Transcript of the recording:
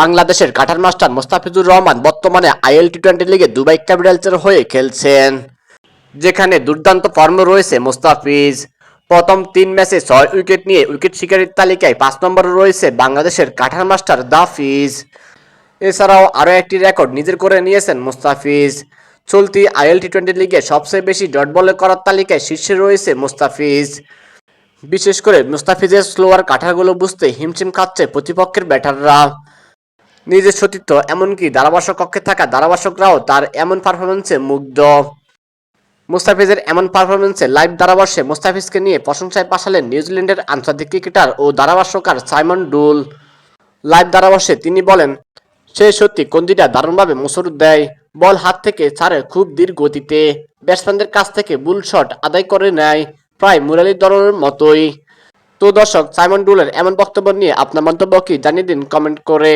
বাংলাদেশের কাঠার মাস্টার মোস্তাফিজুর রহমান বর্তমানে IL T twenty লিগে দুবাই ক্যাপিটালসের হয়ে খেলছেন, যেখানে দুর্দান্ত ফর্মে রয়েছে মোস্তাফিজ। প্রথম তিন ম্যাচে ছয় উইকেট নিয়ে উইকেট শিকারের তালিকায় পাঁচ নম্বরে রয়েছে বাংলাদেশের কাঠার মাস্টার দাফিজ। এছাড়াও আরও একটি রেকর্ড নিজের করে নিয়েছেন মুস্তাফিজ। চলতি আইএল টি টোয়েন্টি লিগে সবচেয়ে বেশি ডট বলে করার তালিকায় শীর্ষে রয়েছে মুস্তাফিজ। বিশেষ করে মুস্তাফিজের স্লোয়ার কাঠারগুলো বুঝতে হিমশিম খাচ্ছে প্রতিপক্ষের ব্যাটাররা। নিজের সতীর্থ এমনকি ধারাভাষ্য কক্ষে থাকা ধারাভাষ্যকরাও তার এমন পারফরমেন্সে মুগ্ধ। মুস্তাফিজের এমন পারফরমেন্সে লাইভ ধারাভাষ্যে মুস্তাফিজকে নিয়ে প্রশংসায় পাশালেন নিউজিল্যান্ডের আন্তর্জাতিক ক্রিকেটার ও ধারাভাষ্যকার সাইমন ডুল। লাইভ ধারাভাষ্যে তিনি বলেন, সে সত্যি কন্দিটা দারুণভাবে মুসর দেয়, বল হাত থেকে ছাড়ে খুব ধীর গতিতে। ব্যাটসম্যানদের কাছ থেকে বুল শট আদায় করে নেয় প্রায় মুরালির ধরনের মতোই। তো দর্শক, সাইমন ডুলের এমন বক্তব্য নিয়ে আপনার মন্তব্য কি জানিয়ে দিন কমেন্ট করে।